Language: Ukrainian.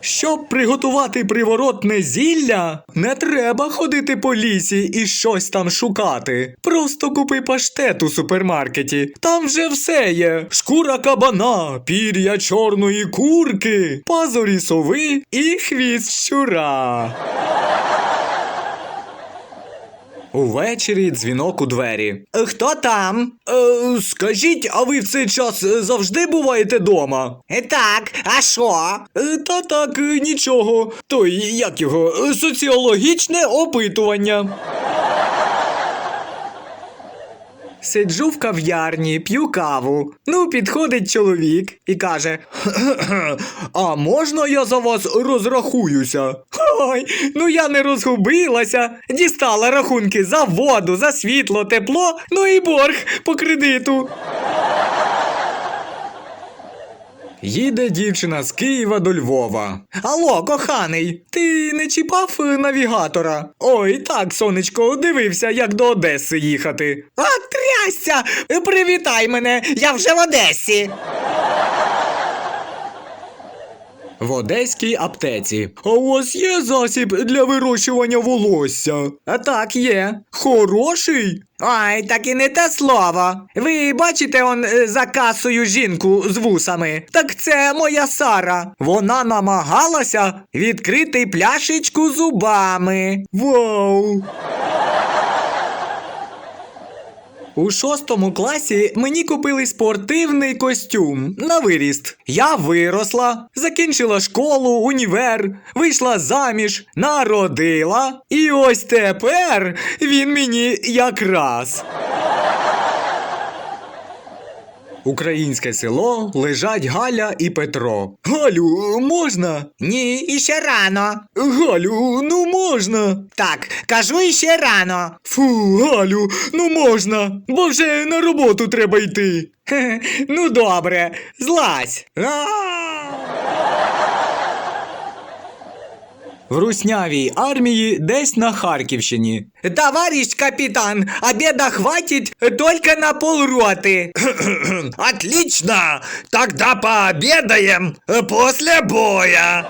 Щоб приготувати приворотне зілля, не треба ходити по лісі і щось там шукати. Просто купи паштет у супермаркеті. Там вже все є: шкура кабана, пір'я чорної курки, пазурі сови і хвіст щура. Увечері дзвінок у двері. Хто там? Е, скажіть, а ви в цей час е, завжди буваєте дома? Так, а що? Е, Та так, е, нічого. Той, як його, е, соціологічне опитування. Сиджу в кав'ярні, п'ю каву. Ну, підходить чоловік і каже: А можна я за вас розрахуюся? Ой, ну я не розгубилася. Дістала рахунки за воду, за світло, тепло, ну і борг по кредиту. Їде дівчина з Києва до Львова. Алло, коханий, ти не чіпав е, навігатора? Ой, так, сонечко, дивився, як до Одеси їхати. А, трясся! Привітай мене, я вже в Одесі. В одеській аптеці. А у вас є засіб для вирощування волосся? А так, є. Хороший? Ой, так і не те слово. Ви бачите он е, за касою жінку з вусами? Так це моя Сара. Вона намагалася Відкрити пляшечку зубами. Вау! У шостому класі мені купили спортивний костюм на виріст. Я виросла, закінчила школу, універ, вийшла заміж, народила. І ось тепер він мені якраз. Українське село лежать Галя і Петро. Галю, можна? Ні, іще рано. Галю, ну можна. Так, кажу іще рано. Фу, Галю, ну можна, бо вже на роботу треба йти. Ну добре, злазь. А! В руснявій армії десь на Харківщині. Товарищ капитан, обеда хватит только на полроты. Отлично! Тогда пообедаем после боя.